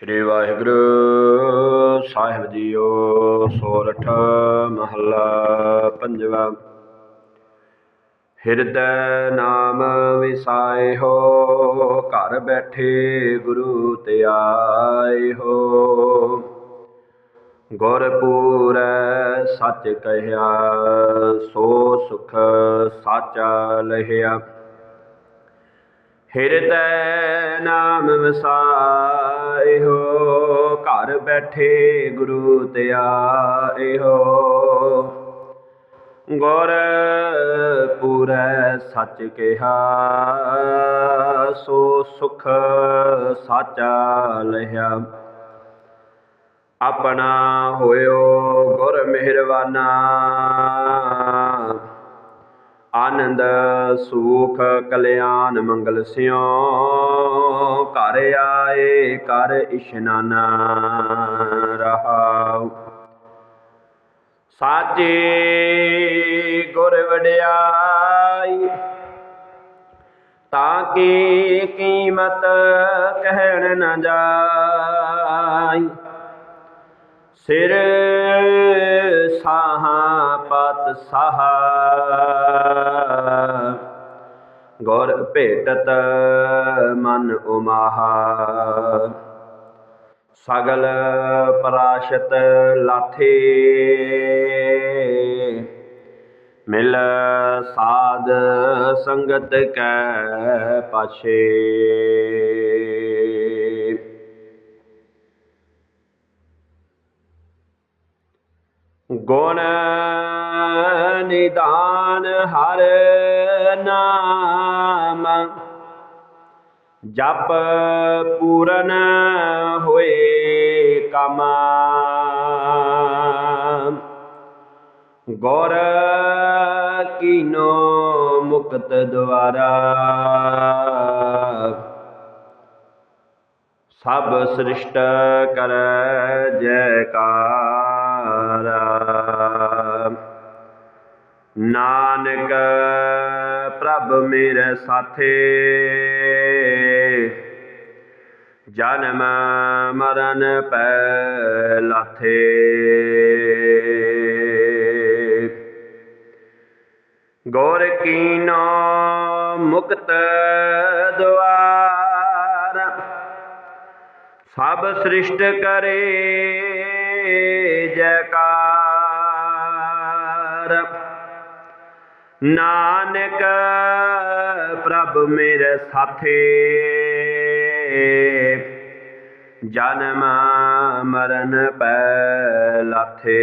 ਸ੍ਰੀ ਵਾਹਿਗੁਰੂ ਸਾਹਿਬ JIO, ਸੋਰਠ ਮਹੱਲਾ ਪੰਜਵਾ। ਹਿਰਦੈ ਨਾਮ ਵਿਸਾਏ ਹੋ, ਘਰ ਬੈਠੇ ਗੁਰੂ ਤੇ ਆਏ ਹੋ। ਗੁਰ ਪੂਰੈ ਸੱਚ ਕਹਿਆ, ਸੋ ਸੁਖ ਸਾਚਾ ਲਹਿਆ। ਹਿਰਦੈ ਨਾਮ ਵਸਾਏ ਹੋ ਘਰ ਬੈਠੇ ਗੁਰੂ ਤੇ ਹੋ ਗੁਰ ਪੂਰੈ ਸੱਚ ਕਿਹਾ, ਸੋ ਸੁਖ ਸਾਚਾ ਲਿਆ। ਆਪਣਾ ਹੋਇਓ ਗੁਰ ਮਿਹਰਬਾਨਾ। ਆਨੰਦ, ਸੁਖ, ਕਲਿਆਣ, ਮੰਗਲ ਸਿਓ ਘਰ ਆਏ ਕਰ ਇਸ਼ਨਾਨ ਰਹਾਉ। ਸਾਚੇ ਗੁਰ ਵਡਿਆਈ, ਤਾਂ ਕੀ ਕੀਮਤ ਕਹਿਣ ਨਾ ਜਾਈ? ਸਿਰ ਸਾਹਾ ਪਤ ਸਾਹਾ। ਗੌਰ ਭੇਟਤ ਮਨ ਉਮਾਹਾ। ਸਗਲ ਪਰਾਸ਼ਤ ਲਾਥੇ ਮਿਲ ਸਾਧ ਸੰਗਤ ਕੈ ਪਾਛੇ। ਗੁਣ ਨਿਦਾਨ ਹਰ ਨਾਮ। ਜਪ ਪੂਰਨ ਹੋਏ ਕਮ। ਗੁਰ ਕੀਨੋ ਮੁਕਤ ਦੁਆਰਾ। ਸਭ ਸ੍ਰਿਸ਼ਟ ਕਰ ਜੈਕਾਰ ਨਾਨਕ, ਪ੍ਰਭ ਮੇਰੇ ਸਾਥੇ। ਜਨਮ ਮਰਨ ਪੈ ਲਾਥੇ ਗੌਰ ਕੀਨੋ ਮੁਕਤ ਦਵਾਰ ਸਭ ਸ੍ਰਿਸ਼ਟ ਕਰੇ ਜੈਕਾਰ। ਨਾਨਕ, ਪ੍ਰਭ ਮੇਰੇ ਸਾਥੇ। ਜਨਮ ਮਰਨ ਪੈ ਲਾਥੇ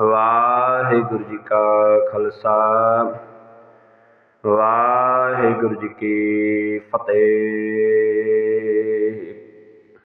ਵਾਹਿਗੁਰੂ ਜੀ ਕਾ ਖਾਲਸਾ। ਵਾਹਿਗੁਰੂ ਜੀ ਕੀ ਫਤਿਹ।